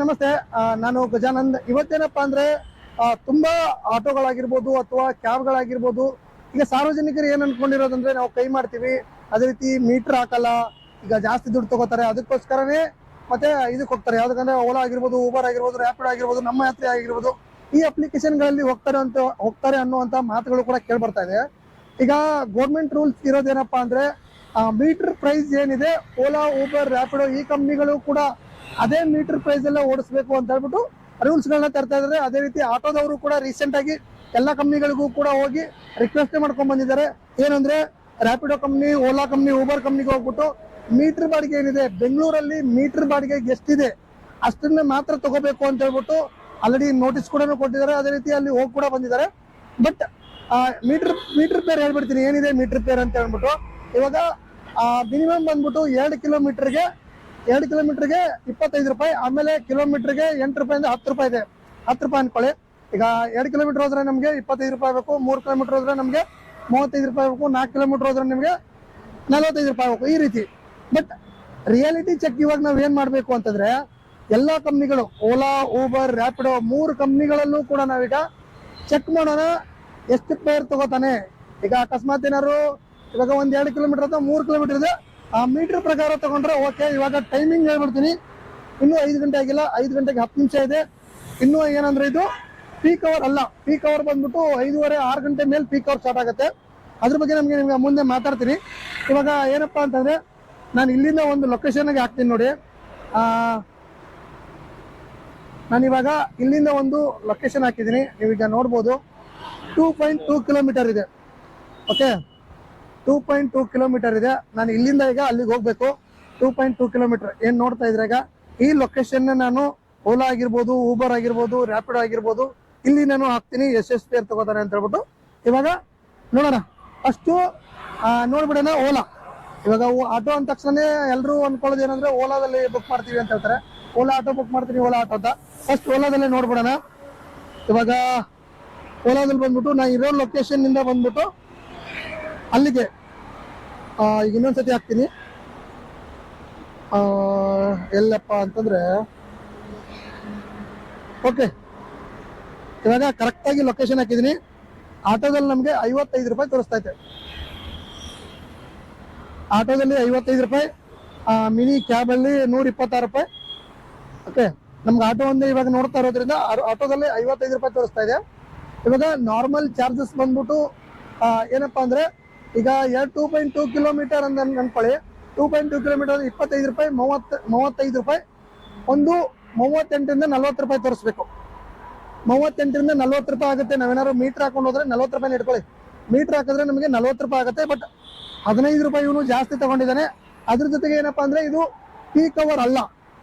ನಮಸ್ತೆ. ನಾನು ಗಜಾನಂದ್. ಇವತ್ತೇನಪ್ಪ ಅಂದ್ರೆ ತುಂಬಾ ಆಟೋಗಳಾಗಿರ್ಬೋದು ಅಥವಾ ಕ್ಯಾಬ್ಗಳಾಗಿರ್ಬೋದು, ಈಗ ಸಾರ್ವಜನಿಕರು ಏನ್ ಅನ್ಕೊಂಡಿರೋದಂದ್ರೆ ನಾವು ಕೈ ಮಾಡ್ತೀವಿ. ಅದೇ ರೀತಿ ಮೀಟರ್ ಹಾಕಲ್ಲ, ಈಗ ಜಾಸ್ತಿ ದುಡ್ಡು ತಗೋತಾರೆ, ಅದಕ್ಕೋಸ್ಕರನೇ ಮತ್ತೆ ಇದಕ್ಕೆ ಹೋಗ್ತಾರೆ. ಯಾವ್ದಕ್ಕಂದ್ರೆ ಓಲಾ ಆಗಿರ್ಬೋದು ಊಬರ್ ಆಗಿರ್ಬೋದು ರ್ಯಾಪಿಡ್ ಆಗಿರ್ಬೋದು, ನಮ್ಮ ಯಾತ್ರೆ ಆಗಿರ್ಬೋದು, ಈ ಅಪ್ಲಿಕೇಶನ್ಗಳಲ್ಲಿ ಹೋಗ್ತಾರೆ ಅಂತ, ಹೋಗ್ತಾರೆ ಅನ್ನುವಂತ ಮಾತುಗಳು ಕೂಡ ಕೇಳಿ ಬರ್ತಾ ಇದೆ. ಈಗ ಗೌರ್ಮೆಂಟ್ ರೂಲ್ಸ್ ಇರೋದೇನಪ್ಪಾ ಅಂದ್ರೆ ಮೀಟರ್ ಪ್ರೈಸ್ ಏನಿದೆ ಓಲಾ ಊಬರ್ ರ್ಯಾಪಿಡೋ ಈ ಕಂಪ್ನಿಗಳು ಕೂಡ ಅದೇ ಮೀಟರ್ ಪ್ರೈಸ್ ಎಲ್ಲ ಓಡಿಸ್ಬೇಕು ಅಂತ ಹೇಳ್ಬಿಟ್ಟು ರೂಲ್ಸ್ ಗಳನ್ನ ತರ್ತಾ ಇದ್ದಾರೆ. ಅದೇ ರೀತಿ ಆಟೋದವರು ಕೂಡ ರೀಸೆಂಟ್ ಆಗಿ ಎಲ್ಲ ಕಂಪ್ನಿಗಳಿಗೂ ಕೂಡ ಹೋಗಿ ರಿಕ್ವೆಸ್ಟ್ ಮಾಡ್ಕೊಂಡ್ ಬಂದಿದ್ದಾರೆ. ಏನಂದ್ರೆ Rapido company Ola company Uber ಕಂಪ್ನಿಗೆ ಹೋಗ್ಬಿಟ್ಟು ಮೀಟರ್ ಬಾಡಿಗೆ ಏನಿದೆ? ಬೆಂಗಳೂರಲ್ಲಿ ಮೀಟರ್ ಬಾಡಿಗೆ ಎಷ್ಟಿದೆ? ಅಷ್ಟನ್ನ ಮಾತ್ರ ತಗೋಬೇಕು ಅಂತ ಹೇಳ್ಬಿಟ್ಟು ಆಲ್ರೆಡಿ ನೋಟಿಸ್ ಕೂಡ ಕೊಟ್ಟಿದ್ದಾರೆ. ಅದೇ ರೀತಿ ಅಲ್ಲಿ ಹೋಗಿ ಕೂಡ ಬಂದಿದ್ದಾರೆ. ಬಟ್ ಮೀಟರ್ ಮೀಟರ್ ಪೇರ್ ಹೇಳ್ಬಿಡ್ತೀನಿ. ಏನಿದೆ ಮೀಟರ್ ಪೇರ್ ಅಂತ ಹೇಳ್ಬಿಟ್ಟು? ಇವಾಗ ಮಿನಿಮಮ್ ಬಂದ್ಬಿಟ್ಟು ಎರಡು ಕಿಲೋಮೀಟರ್ಗೆ ಎರಡು ಕಿಲೋಮೀಟರ್ಗೆ ಇಪ್ಪತ್ತೈದು ರೂಪಾಯಿ, ಆಮೇಲೆ ಕಿಲೋಮೀಟರ್ಗೆ ಎಂಟು ರೂಪಾಯಿಂದ ಹತ್ತು ರೂಪಾಯಿ ಇದೆ. ಹತ್ತು ರೂಪಾಯಿ ಅನ್ಕೊಳ್ಳಿ. ಈಗ ಎರಡು ಕಿಲೋಮೀಟರ್ ಹೋದ್ರೆ ನಮಗೆ ಇಪ್ಪತ್ತೈದು ರೂಪಾಯಿ ಬೇಕು, ಮೂರು ಕಿಲೋಮೀಟರ್ ಹೋದ್ರೆ ನಮಗೆ ಮೂವತ್ತೈದು ರೂಪಾಯಿ ಬೇಕು, ನಾಲ್ಕು ಕಿಲೋಮೀಟರ್ ಹೋದ್ರೆ ನಿಮಗೆ ನಲವತ್ತೈದು ರೂಪಾಯಿ ಬೇಕು, ಈ ರೀತಿ. ಬಟ್ ರಿಯಾಲಿಟಿ ಚೆಕ್ ಇವಾಗ ನಾವು ಏನು ಮಾಡಬೇಕು ಅಂತಂದ್ರೆ, ಎಲ್ಲಾ ಕಂಪ್ನಿಗಳು ಓಲಾ ಊಬರ್ ರ್ಯಾಪಿಡೋ ಮೂರು ಕಂಪ್ನಿಗಳಲ್ಲೂ ಕೂಡ ನಾವೀಗ ಚೆಕ್ ಮಾಡೋಣ, ಎಷ್ಟು ಪೇರ್ ತಗೋತಾನೆ. ಈಗ ಅಕಸ್ಮಾತ್ ಏನಾದ್ರು ಇವಾಗ ಒಂದ್ ಎರಡು ಕಿಲೋಮೀಟರ್ ಅಥವಾ ಮೂರು ಕಿಲೋಮೀಟರ್ ಇದೆ ಆ ಮೀಟರ್ ಪ್ರಕಾರ ತಗೊಂಡ್ರೆ ಓಕೆ, ಇವಾಗ ಟೈಮಿಂಗ್ ಹೇಳ್ಬಿಡ್ತೀನಿ. ಇನ್ನೂ ಐದು ಗಂಟೆ ಆಗಿಲ್ಲ, ಐದು ಗಂಟೆಗೆ ಹತ್ತು ನಿಮಿಷ ಇದೆ. ಇನ್ನೂ ಏನಂದ್ರೆ ಇದು ಪೀಕ್ ಅವರ್ ಅಲ್ಲ ಪೀಕ್ ಅವರ್ ಬಂದ್ಬಿಟ್ಟು ಐದೂವರೆ, ಆರು ಗಂಟೆ ಮೇಲೆ ಪೀಕ್ ಅವರ್ ಸ್ಟಾರ್ಟ್ ಆಗುತ್ತೆ. ಅದ್ರ ಬಗ್ಗೆ ನಮಗೆ ನಿಮ್ಗೆ ಮುಂದೆ ಮಾತಾಡ್ತೀನಿ. ಇವಾಗ ಏನಪ್ಪಾ ಅಂತಂದ್ರೆ, ನಾನು ಇಲ್ಲಿಂದ ಒಂದು ಲೊಕೇಶನ್ಗೆ ಹಾಕ್ತೀನಿ ನೋಡಿ. ನಾನು ಇವಾಗ ಇಲ್ಲಿಂದ ಒಂದು ಲೊಕೇಶನ್ ಹಾಕಿದ್ದೀನಿ, ನೀವೀಗ ನೋಡ್ಬೋದು. ಟೂ ಪಾಯಿಂಟ್ ಟೂ ಕಿಲೋಮೀಟರ್ ಇದೆ. Okay two point two kilometer ಇದೆ. ನಾನು ಇಲ್ಲಿಂದ ಈಗ ಅಲ್ಲಿಗೆ ಹೋಗ್ಬೇಕು. ಟೂ ಪಾಯಿಂಟ್ ಟೂ ಕಿಲೋಮೀಟರ್ ಏನ್ ನೋಡ್ತಾ ಇದ್ರೆ ಈಗ? ಈ ಲೊಕೇಶನ್ ನಾನು ಓಲಾ ಆಗಿರ್ಬೋದು ಊಬರ್ ಆಗಿರ್ಬೋದು ರ್ಯಾಪಿಡ್ ಆಗಿರ್ಬೋದು, ಇಲ್ಲಿ ನಾನು ಹಾಕ್ತೀನಿ. ಎಸ್ ಪೇರ್ ತಗೋತಾರೆ ಅಂತ ಹೇಳ್ಬಿಟ್ಟು. ಇವಾಗ ನೋಡೋಣ. ಅಷ್ಟು ನೋಡ್ಬಿಡೋಣ ಓಲಾ ಇವಾಗ ಆಟೋ ಅಂದ ತಕ್ಷಣ ಎಲ್ಲರೂ ಅನ್ಕೊಳ್ಳೋದು ಏನಂದ್ರೆ ಓಲಾದಲ್ಲಿ ಬುಕ್ ಮಾಡ್ತೀವಿ ಅಂತ ಹೇಳ್ತಾರೆ. ಓಲಾ ಆಟೋ ಬುಕ್ ಮಾಡ್ತೀನಿ ಓಲಾ ಆಟೋ ಅಂತ. ಫಸ್ಟ್ ಓಲಾದಲ್ಲೇ ನೋಡ್ಬಿಡೋಣ. ಇವಾಗ ಓಲಾದಲ್ಲಿ ಬಂದ್ಬಿಟ್ಟು, ನಾ ಇರೋ ಲೊಕೇಶನ್ ಇಂದ ಬಂದ್ಬಿಟ್ಟು ಅಲ್ಲಿಗೆ ಈಗ ಇನ್ನೊಂದ್ಸತಿ ಹಾಕ್ತೀನಿ. ಎಲ್ಲಪ್ಪ ಅಂತಂದ್ರೆ ಓಕೆ ಇವಾಗ ಕರೆಕ್ಟಾಗಿ ಲೊಕೇಶನ್ ಹಾಕಿದ್ದೀನಿ ಆಟೋದಲ್ಲಿ ನಮಗೆ ಐವತ್ತೈದು ರೂಪಾಯಿ ತೋರಿಸ್ತಾ ಇದೆ. ಆಟೋದಲ್ಲಿ ಐವತ್ತೈದು ರೂಪಾಯಿ ಮಿನಿ ಕ್ಯಾಬಲ್ಲಿ ನೂರ ಇಪ್ಪತ್ತಾರು ರೂಪಾಯಿ. ಓಕೆ ನಮ್ಗೆ ಆಟೋ ಒಂದೇ ಇವಾಗ ನೋಡ್ತಾ ಇರೋದ್ರಿಂದ ಆಟೋದಲ್ಲಿ ಐವತ್ತೈದು ರೂಪಾಯಿ ತೋರಿಸ್ತಾ ಇದೆ. ಇವಾಗ ನಾರ್ಮಲ್ ಚಾರ್ಜಸ್ ಬಂದ್ಬಿಟ್ಟು ಏನಪ್ಪಾ ಅಂದ್ರೆ ಈಗ ಎರಡು ಟೂ ಪಾಯಿಂಟ್ ಟೂ ಕಿಲೋಮೀಟರ್ ಅಂತ ಅನ್- ಅನ್ಕೊಳ್ಳಿ ಟೂ ಪಾಯಿಂಟ್ ಟೂ ಕಿಲೋಮೀಟರ್ ಇಪ್ಪತ್ತೈದು ರೂಪಾಯಿ, ಮೂವತ್ತು ಮೂವತ್ತೈದು ರೂಪಾಯಿ. ಒಂದು ಮೂವತ್ತೆಂಟರಿಂದ ನಲ್ವತ್ತು ರೂಪಾಯಿ ತೋರಿಸ್ಬೇಕು. ಮೂವತ್ತೆಂಟರಿಂದ ನಲ್ವತ್ತು ರೂಪಾಯಿ ಆಗುತ್ತೆ. ನಾವೇನಾದ್ರು ಮೀಟರ್ ಹಾಕೊಂಡು ಹೋದ್ರೆ ನಲ್ವತ್ತು ರೂಪಾಯಿ ಇಟ್ಕೊಳ್ಳಿ. ಮೀಟರ್ ಹಾಕಿದ್ರೆ ನಮಗೆ ನಲ್ವತ್ತು ರೂಪಾಯಿ ಆಗುತ್ತೆ ಬಟ್ ಹದಿನೈದು ರೂಪಾಯಿ ಇವನು ಜಾಸ್ತಿ ತಗೊಂಡಿದ್ದಾನೆ. ಅದ್ರ ಜೊತೆಗೆ ಏನಪ್ಪಾ ಅಂದ್ರೆ ಇದು ಪೀಕ್ ಅವರ್ ಅಲ್ಲ.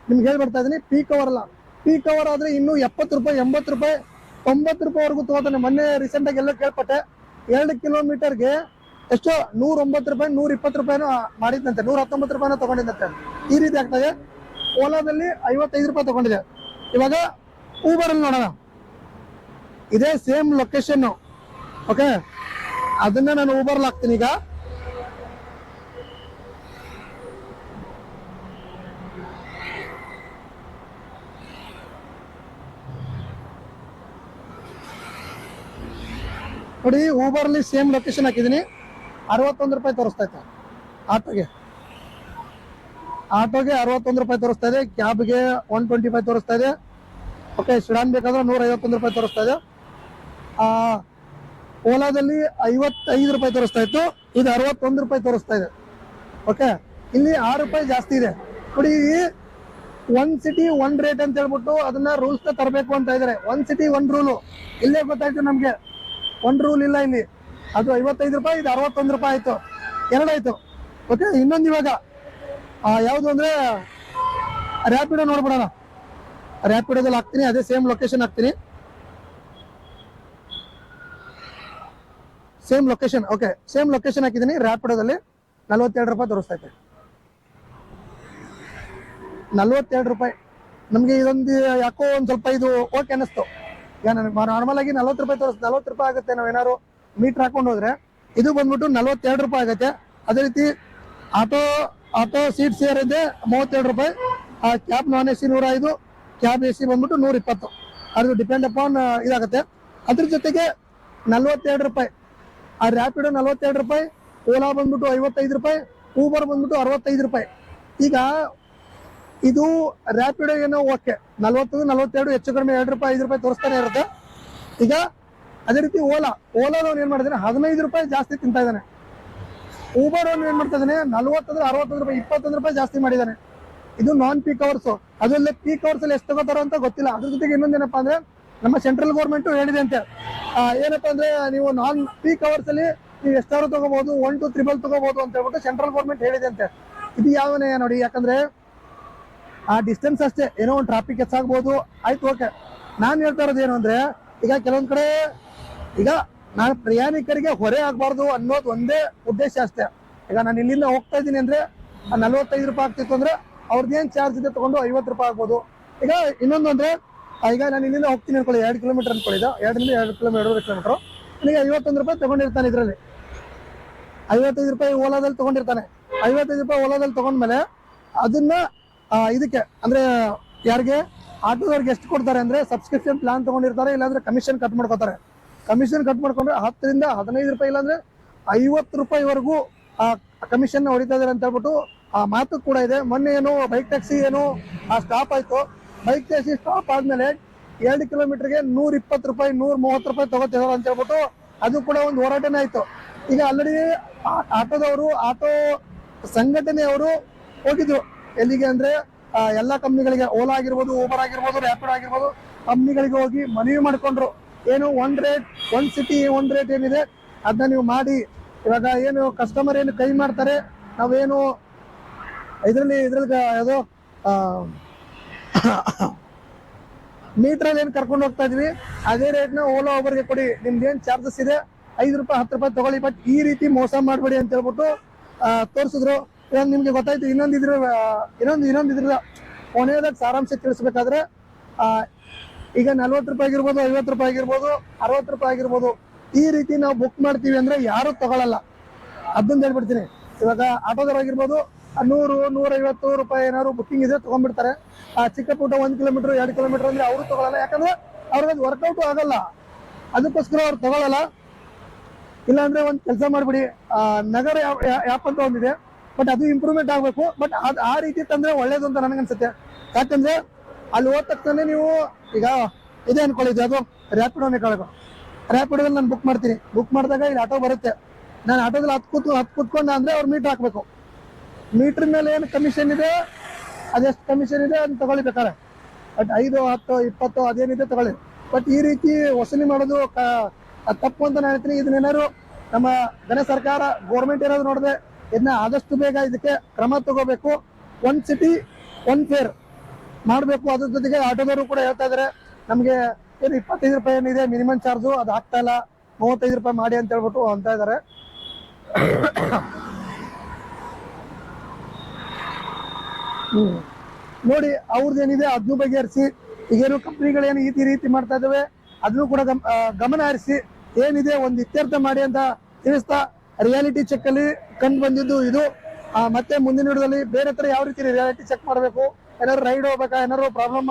ನಿಮ್ಗೆ ಹೇಳ್ಬಿಡ್ತಾ ಇದೀನಿ ಪೀಕ್ ಅವರ್ ಅಲ್ಲ. ಪೀಕ್ ಅವರ್ ಆದ್ರೆ ಇನ್ನು ಎಪ್ಪತ್ತು ರೂಪಾಯಿ, ಎಂಬತ್ತು ರೂಪಾಯಿ, ತೊಂಬತ್ತು ರೂಪಾಯಿವರೆಗೂ ತಗೋತಾನೆ. ಮೊನ್ನೆ ರೀಸೆಂಟ್ ಆಗಿ ಎಲ್ಲ ಕೇಳ್ಪಟ್ಟೆ. ಎರಡು ಕಿಲೋಮೀಟರ್ಗೆ ಎಷ್ಟೋ ನೂರ ರೂಪಾಯಿ ನೂರ ಇಪ್ಪತ್ತು ರೂಪಾಯಿನೂ ಮಾಡಿದ್ದಂತೆ ನೂರ ಹತ್ತೊಂಬತ್ತು ರೂಪಾಯಿನ ತಗೊಂಡಿದ್ದಂತೆ ಈ ರೀತಿ ಆಗ್ತದೆ ಓಲಾದಲ್ಲಿ ಐವತ್ತೈದು ರೂಪಾಯಿ ತಗೊಂಡಿದೆ. ಇವಾಗ ಊಬರ್ ಅಲ್ಲಿ ನೋಡೋಣ. ಇದೇ ಸೇಮ್ ಲೊಕೇಶನ್ ಓಕೆ ಅದನ್ನ ನಾನು ಊಬರ್ ಹಾಕ್ತೀನಿ ಈಗ. ನೋಡಿ ಊಬರ್ ಅಲ್ಲಿ ಸೇಮ್ ಲೊಕೇಶನ್ ಹಾಕಿದ್ದೀನಿ. ಅರವತ್ತೊಂದು ರೂಪಾಯಿ ತೋರಿಸ್ತೈತೆ ಆಟೋಗೆ. ಆಟೋಗೆ ಅರವತ್ತೊಂದು ರೂಪಾಯಿ ತೋರಿಸ್ತಾ ಇದೆ. ಕ್ಯಾಬ್ಗೆ ಒನ್ ಟ್ವೆಂಟಿ ಫೈವ್ ತೋರಿಸ್ತಾ ಇದೆ. ಓಕೆ ಸಿಡಾನ್ ಬೇಕಾದ್ರೆ ನೂರ ಐವತ್ತೊಂದು ರೂಪಾಯಿ ತೋರಿಸ್ತಾ ಇದೆ. ಓಲಾದಲ್ಲಿ ಐವತ್ತೈದು ರೂಪಾಯಿ ತೋರಿಸ್ತಾ ಇತ್ತು. ಇದು ಅರವತ್ತೊಂದು ರೂಪಾಯಿ ತೋರಿಸ್ತಾ ಇದೆ. ಓಕೆ, ಇಲ್ಲಿ ಆರು ರೂಪಾಯಿ ಜಾಸ್ತಿ ಇದೆ. ನೋಡಿ ಒನ್ ಸಿಟಿ ಒನ್ ರೇಟ್ ಅಂತ ಹೇಳ್ಬಿಟ್ಟು ಅದನ್ನ ರೂಲ್ಸ್ ತರಬೇಕು ಅಂತ ಇದಾರೆ. One city one rule. ಇಲ್ಲೇ ಗೊತ್ತಾಯ್ತು ನಮ್ಗೆ. ಒನ್ ರೂಲ್ ಇಲ್ಲ ಇಲ್ಲಿ. ಅದು ಐವತ್ತೈದು ರೂಪಾಯಿ ಇದು ಅರವತ್ತೊಂದು ರೂಪಾಯಿ ಆಯ್ತು. ಎರಡಾಯ್ತು. ಓಕೆ ಇನ್ನೊಂದು ಇವಾಗ ಆ, ಯಾವ್ದು ಅಂದ್ರೆ ರ್ಯಾಪಿಡೋ ನೋಡ್ಬಿಡೋಣ. ರ್ಯಾಪಿಡೋದಲ್ಲಿ ಹಾಕ್ತೀನಿ ಅದೇ ಸೇಮ್ ಲೊಕೇಶನ್ ಹಾಕ್ತೀನಿ. Same location okay same location ಹಾಕಿದ್ದೀನಿ ರ್ಯಾಪಿಡೋದಲ್ಲಿ ನಲ್ವತ್ತೆರಡು ರೂಪಾಯಿ ತೋರಿಸ್ತೈತೆ ನಲ್ವತ್ತೆರಡು ರೂಪಾಯಿ. ನಮಗೆ ಇದೊಂದು ಯಾಕೋ ಒಂದು ಸ್ವಲ್ಪ ಇದು ಓಕೆ ಅನ್ನಿಸ್ತು. ಈಗ ನಾರ್ಮಲ್ ಆಗಿ ನಲ್ವತ್ತು ರೂಪಾಯಿ ತೋರಿಸ್ ನಲ್ವತ್ತು ರೂಪಾಯಿ ಆಗುತ್ತೆ ನಾವು ಏನಾದ್ರು. ಮೀಟರ್ ಹಾಕೊಂಡು ಹೋದ್ರೆ ಇದು ಬಂದ್ಬಿಟ್ಟು ನಲ್ವತ್ತೆರಡು ರೂಪಾಯಿ ಆಗುತ್ತೆ. ಅದೇ ರೀತಿ ಆಟೋ ಆಟೋ ಸೀಟ್ ಸೇರ್ ಇದೆ ಮೂವತ್ತೆರಡು ರೂಪಾಯಿ. ಆ ಕ್ಯಾಬ್ ನಾನ್ ಎ ಸಿ ನೂರ ಐದು ಕ್ಯಾಬ್ ಎ ಸಿ ಬಂದ್ಬಿಟ್ಟು ನೂರ ಇಪ್ಪತ್ತು ಅದು ಡಿಪೆಂಡ್ ಅಪಾನ್ ಇದಾಗುತ್ತೆ. ಅದ್ರ ಜೊತೆಗೆ ನಲ್ವತ್ತೆರಡು ರೂಪಾಯಿ. ಆ ರ್ಯಾಪಿಡೋ ನಲ್ವತ್ತೆರಡು ರೂಪಾಯಿ ಓಲಾ ಬಂದ್ಬಿಟ್ಟು ಐವತ್ತೈದು ರೂಪಾಯಿ ಊಬರ್ ಬಂದ್ಬಿಟ್ಟು ಅರವತ್ತೈದು ರೂಪಾಯಿ. ಈಗ ಇದು ರ್ಯಾಪಿಡೋ ಏನೋ ಓಕೆ ನಲ್ವತ್ತು, ನಲ್ವತ್ತೆರಡು ಹೆಚ್ಚು ಕಡಿಮೆ ಎರಡು ರೂಪಾಯಿ, ಐದು ರೂಪಾಯಿ ತೋರಿಸ್ತಾನೆ ಇರುತ್ತೆ. ಈಗ ಅದೇ ರೀತಿ ಓಲಾ. ಓಲಾದವನು ಏನ್ ಮಾಡಿದಾನೆ ಹದಿನೈದು ರೂಪಾಯಿ ಜಾಸ್ತಿ ತಿಂತಾ ಇದ್ದಾನೆ ಊಬರ್ ಅವ್ನು ಏನ್ ಮಾಡ್ತಾ ಇದ್ದಾನೆ ನಲ್ವತ್ತಂದ್ರೆ ಅರವತ್ತೊಂದು ರೂಪಾಯಿ ಇಪ್ಪತ್ತೊಂದು ರೂಪಾಯಿ ಜಾಸ್ತಿ ಮಾಡಿದ್ದಾನೆ ಇದು ನಾನ್ ಪೀಕ್ ಅವರ್ಸ್ ಅದ್ರಲ್ಲಿ ಪೀಕ್ ಅವರ್ಸ್ ಅಲ್ಲಿ ಎಷ್ಟು ತಗೋತಾರೋ ಅಂತ ಗೊತ್ತಿಲ್ಲ. ಅದ್ರ ಜೊತೆಗೆ ಇನ್ನೊಂದೇನಪ್ಪ ಅಂದ್ರೆ, ನಮ್ಮ ಸೆಂಟ್ರಲ್ ಗೌರ್ಮೆಂಟ್ ಹೇಳಿದೆ ಅಂತೆ. ಏನಪ್ಪಾ ಅಂದ್ರೆ, ನೀವು ನಾನ್ ಪೀಕ್ ಅವರ್ಸ್ ಅಲ್ಲಿ ನೀವು ಎಷ್ಟಾದ್ರು ತಗೋಬಹುದು? ಒನ್ ಟು ತ್ರಿಬಲ್ ತಗೋಬಹುದು ಅಂತ ಹೇಳ್ಬಿಟ್ಟು ಸೆಂಟ್ರಲ್ ಗೌರ್ಮೆಂಟ್ ಹೇಳಿದೆ ಅಂತೆ. ಇದು ಯಾವನೇ ನೋಡಿ, ಯಾಕಂದ್ರೆ, ಆ ಡಿಸ್ಟೆನ್ಸ್ ಅಷ್ಟೇ. ಏನೋ ಒಂದು ಟ್ರಾಫಿಕ್ ಹೆಚ್ಚಾಗ್ಬೋದು ಆಯ್ತು ಓಕೆ ನಾನು ಹೇಳ್ತಾ ಇರೋದು ಏನು ಅಂದ್ರೆ, ಈಗ ಕೆಲವೊಂದ್ ಕಡೆ ಈಗ ನಾನು ಪ್ರಯಾಣಿಕರಿಗೆ ಹೊರೆ ಆಗ್ಬಾರ್ದು ಅನ್ನೋದು ಒಂದೇ ಉದ್ದೇಶ ಅಷ್ಟೇ. ಈಗ ನಾನು ಇಲ್ಲಿಂದ ಹೋಗ್ತಾ ಇದ್ದೀನಿ ಅಂದ್ರೆ ನಲ್ವತ್ತೈದು ರೂಪಾಯಿ ಆಗ್ತಿತ್ತು ಅಂದ್ರೆ ಅವ್ರದ್ದು ಏನ್ ಚಾರ್ಜ್ ಇದೆ ತಗೊಂಡು ಐವತ್ತು ರೂಪಾಯಿ ಆಗ್ಬೋದು. ಈಗ ಇನ್ನೊಂದು ಅಂದ್ರೆ ಈಗ ನಾನು ಇಲ್ಲಿಂದ ಹೋಗ್ತೀನಿ ಅನ್ಕೊಳ್ಳಿ, ಎರಡು ಕಿಲೋಮೀಟರ್ ಅನ್ಕೊಳ್ಳಿ ಎರಡರಿಂದ ಎರಡು ಕಿಲೋಮೀಟರ್ ಎರಡೂವರೆ ಕಿಲೋಮೀಟರ್ ನನಗೆ ಐವತ್ತೊಂದು ರೂಪಾಯಿ ತಗೊಂಡಿರ್ತಾನೆ ಇದರಲ್ಲಿ. ಐವತ್ತೈದು ರೂಪಾಯಿ ಓಲಾದಲ್ಲಿ ತಗೊಂಡಿರ್ತಾನೆ. ಐವತ್ತೈದು ರೂಪಾಯಿ ಓಲಾದಲ್ಲಿ ತಗೊಂಡ್ಮೇಲೆ ಅದನ್ನ ಇದಕ್ಕೆ, ಅಂದ್ರೆ ಯಾರಿಗೆ, ಆಟೋದವ್ರಿಗೆ ಎಷ್ಟು ಕೊಡ್ತಾರೆ ಅಂದ್ರೆ ಸಬ್ಸ್ಕ್ರಿಪ್ಷನ್ ಪ್ಲಾನ್ ತಗೊಂಡಿರ್ತಾರೆ, ಇಲ್ಲಾಂದ್ರೆ ಕಮಿಷನ್ ಕಟ್ ಮಾಡ್ಕೋತಾರೆ. ಕಮಿಷನ್ ಕಟ್ ಮಾಡ್ಕೊಂಡ್ರೆ ಹತ್ತರಿಂದ ಹದಿನೈದು ರೂಪಾಯಿ ಇಲ್ಲಾಂದ್ರೆ ಐವತ್ತು ರೂಪಾಯಿವರೆಗೂ ಆ ಕಮಿಷನ್ ಹೊಡಿತಾ ಇದಾರೆ ಅಂತ ಹೇಳ್ಬಿಟ್ಟು ಆ ಮಾತು ಕೂಡ ಇದೆ. ಮೊನ್ನೆ ಏನು ಬೈಕ್ ಟ್ಯಾಕ್ಸಿ ಏನು ಆ ಸ್ಟಾಪ್ ಆಯ್ತು. ಬೈಕ್ ಟ್ಯಾಕ್ಸಿ ಸ್ಟಾಪ್ ಆದ್ಮೇಲೆ ಎರಡು ಕಿಲೋಮೀಟರ್ಗೆ ನೂರ ಇಪ್ಪತ್ತು ರೂಪಾಯಿ ನೂರ ಮೂವತ್ತು ರೂಪಾಯಿ ತಗೋತಿದಾರೆ ಅಂತ ಹೇಳ್ಬಿಟ್ಟು ಅದು ಕೂಡ ಒಂದು ಹೋರಾಟನೇ ಆಯ್ತು. ಈಗ ಆಲ್ರೆಡಿ ಆಟೋದವರು, ಆಟೋ ಸಂಘಟನೆಯವರು ಹೋಗಿದ್ರು. ಎಲ್ಲಿಗೆ ಅಂದ್ರೆ ಎಲ್ಲಾ ಕಂಪ್ನಿಗಳಿಗೆ ಓಲಾ ಆಗಿರ್ಬೋದು ಊಬರ್ ಆಗಿರ್ಬೋದು ರ್ಯಾಪಿಡ್ ಆಗಿರ್ಬೋದು ಕಂಪ್ನಿಗಳಿಗೆ ಹೋಗಿ ಮನವಿ ಮಾಡ್ಕೊಂಡ್ರು. ಏನು one rate one city one rate ಏನಿದೆ ಅದನ್ನ ನೀವು ಮಾಡಿ. ಇವಾಗ ಏನು ಕಸ್ಟಮರ್ ಏನು ಕೈ ಮಾಡ್ತಾರೆ, ನಾವೇನು ಇದರಲ್ಲಿ, ಇದ್ರಲ್ಲಿ ಯಾವುದೋ ಮೀಟ್ರಲ್ಲಿ ಏನು ಕರ್ಕೊಂಡು ಹೋಗ್ತಾ ಇದೀವಿ, ಅದೇ ರೇಟ್ನ ಓಲಾ ಒಬ್ಬರಿಗೆ ಕೊಡಿ. ನಿಮ್ದು ಏನು ಚಾರ್ಜಸ್ ಇದೆ, ಐದು ರೂಪಾಯಿ, ಹತ್ತು ರೂಪಾಯಿ ತಗೊಳ್ಳಿ ಬಟ್ ಈ ರೀತಿ ಮೋಸ ಮಾಡಬೇಡಿ ಅಂತ ಹೇಳ್ಬಿಟ್ಟು ತೋರಿಸಿದ್ರು. ಇವಾಗ ನಿಮ್ಗೆ ಗೊತ್ತಾಯ್ತು ಇನ್ನೊಂದು ಇದ್ರ ಇನ್ನೊಂದು ಇನ್ನೊಂದು ಇದ್ರ ಕೊನೆಯದಾಗ ಸಾರಾಂಶ ತಿಳಿಸ್ಬೇಕಾದ್ರೆ ಈಗ ನಲ್ವತ್ತು ರೂಪಾಯಿ ಆಗಿರ್ಬೋದು, ಐವತ್ತು ರೂಪಾಯಿ ಆಗಿರ್ಬೋದು, ಅರವತ್ತು ರೂಪಾಯಿ ಆಗಿರ್ಬೋದು, ಈ ರೀತಿ ನಾವು ಬುಕ್ ಮಾಡ್ತೀವಿ ಅಂದ್ರೆ ಯಾರು ತಗೊಳಲ್ಲ. ಅದನ್ನ ಹೇಳ್ಬಿಡ್ತೀನಿ. ಇವಾಗ ಆಟೋದವ್ರಾಗಿರ್ಬೋದು ಆಗಿರ್ಬೋದು ನೂರು, ನೂರೈವತ್ತು ರೂಪಾಯಿ ಏನಾದ್ರು ಬುಕ್ಕಿಂಗ್ ಇದ್ರೆ ತಗೊಂಡ್ಬಿಡ್ತಾರೆ. ಆ ಚಿಕ್ಕ ಪುಟ್ಟ ಒಂದ್ ಕಿಲೋಮೀಟರ್ ಎರಡು ಕಿಲೋಮೀಟರ್ ಅಂದ್ರೆ ಅವರು ತಗೊಳಲ್ಲ. ಯಾಕಂದ್ರೆ ಅವ್ರಿಗೆ ವರ್ಕೌಟ್ ಆಗಲ್ಲ. ಅದಕ್ಕೋಸ್ಕರ ಅವ್ರು ತಗೊಳಲ್ಲ. ಇಲ್ಲಾಂದ್ರೆ ಒಂದ್ ಕೆಲಸ ಮಾಡ್ಬಿಡಿ. ನಗರ ಆ್ಯಪ್ ಅಂತ ಒಂದಿದೆ. ಬಟ್ ಅದು ಇಂಪ್ರೂವ್ಮೆಂಟ್ ಆಗ್ಬೇಕು. ಬಟ್ ಅದು ಆ ರೀತಿ ತಂದ್ರೆ ಒಳ್ಳೇದು ಅಂತ ನನಗನ್ಸುತ್ತೆ. ಯಾಕಂದ್ರೆ ಅಲ್ಲಿ ಹೋದ ತಕ್ಷಣ ನೀವು ಈಗ ಇದೆ ಅನ್ಕೊಳ್ಳಿ ಅದು ಅದು ರ್ಯಾಪಿಡೋನೇ ಕಳ್ಕೊ ರ್ಯಾಪಿಡ್ ನಾನು ಬುಕ್ ಮಾಡ್ತೀನಿ. ಬುಕ್ ಮಾಡಿದಾಗ ಇಲ್ಲಿ ಆಟೋ ಬರುತ್ತೆ. ನಾನು ಆಟೋದಲ್ಲಿ ಹತ್ತು ಕೂತು ಹತ್ತು ಕೂತ್ಕೊಂಡ ಅಂದರೆ ಅವ್ರು ಮೀಟರ್ ಹಾಕ್ಬೇಕು. ಮೀಟರ್ ಮೇಲೆ ಏನು ಕಮಿಷನ್ ಇದೆ? ಅದೆಷ್ಟು ಕಮಿಷನ್ ಇದೆ? ಅದನ್ನ ತಗೊಳ್ಳಿ ಬಟ್ ಐದು, ಹತ್ತು, ಇಪ್ಪತ್ತು ಅದೇನಿದೆ ತಗೊಳ್ಳಿ. ಬಟ್ ಈ ರೀತಿ ವಸೂಲಿ ಮಾಡೋದು ತಪ್ಪು ಅಂತ ನಾನು ಹೇಳ್ತೀನಿ. ಇದನ್ನೇನಾದ್ರು ನಮ್ಮ ಘನ ಸರ್ಕಾರ ಗೋರ್ಮೆಂಟ್ ಏನಾದ್ರು ನೋಡಿದೆ, ಇದನ್ನ ಆದಷ್ಟು ಬೇಗ ಇದಕ್ಕೆ ಕ್ರಮ ತಗೋಬೇಕು. ಒನ್ ಸಿಟಿ ಒನ್ ಫೇರ್ ಮಾಡಬೇಕು. ಅದ್ರ ಜೊತೆಗೆ ಆಟೋದವರು ಕೂಡ ಹೇಳ್ತಾ ಇದ್ದಾರೆ ನಮಗೆ ಏನು ಇಪ್ಪತ್ತೈದು ರೂಪಾಯಿ ಏನಿದೆ ಮಿನಿಮಮ್ ಚಾರ್ಜು ಅದು ಆಗ್ತಾ ಇಲ್ಲ, ಮೂವತ್ತೈದು ರೂಪಾಯಿ ಮಾಡಿ ಅಂತ ಹೇಳ್ಬಿಟ್ಟು ಅಂತ ಇದಾರೆ. ಹ್ಮ್. ನೋಡಿ ಅವ್ರದ್ದು ಏನಿದೆ ಅದನ್ನು ಬಗೆಹರಿಸಿ, ಈಗೇನು ಏನು ಈ ರೀತಿ ಮಾಡ್ತಾ ಇದಾವೆ ಅದನ್ನು ಕೂಡ ಗಮ್- ಗಮನ ಹರಿಸಿ, ಏನಿದೆ ಒಂದು ಇತ್ಯರ್ಥ ಮಾಡಿ ಅಂತ ತಿಳಿಸ್ತಾ ರಿಯಾಲಿಟಿ ಚೆಕ್ ಅಲ್ಲಿ ಕಂಡು ಬಂದಿದ್ದು ಇದು. ಮತ್ತೆ ಮುಂದಿನ ಹಿಡಿದಲ್ಲಿ ಬೇರೆ ತರ ಯಾವ ರೀತಿ ರಿಯಾಲಿಟಿ ಚೆಕ್ ಮಾಡಬೇಕು ಏನಾದ್ರು ರೈಡ್ ಹೋಗ್ಬೇಕಾ? ಏನಾದ್ರು ಪ್ರಾಬ್ಲಮ್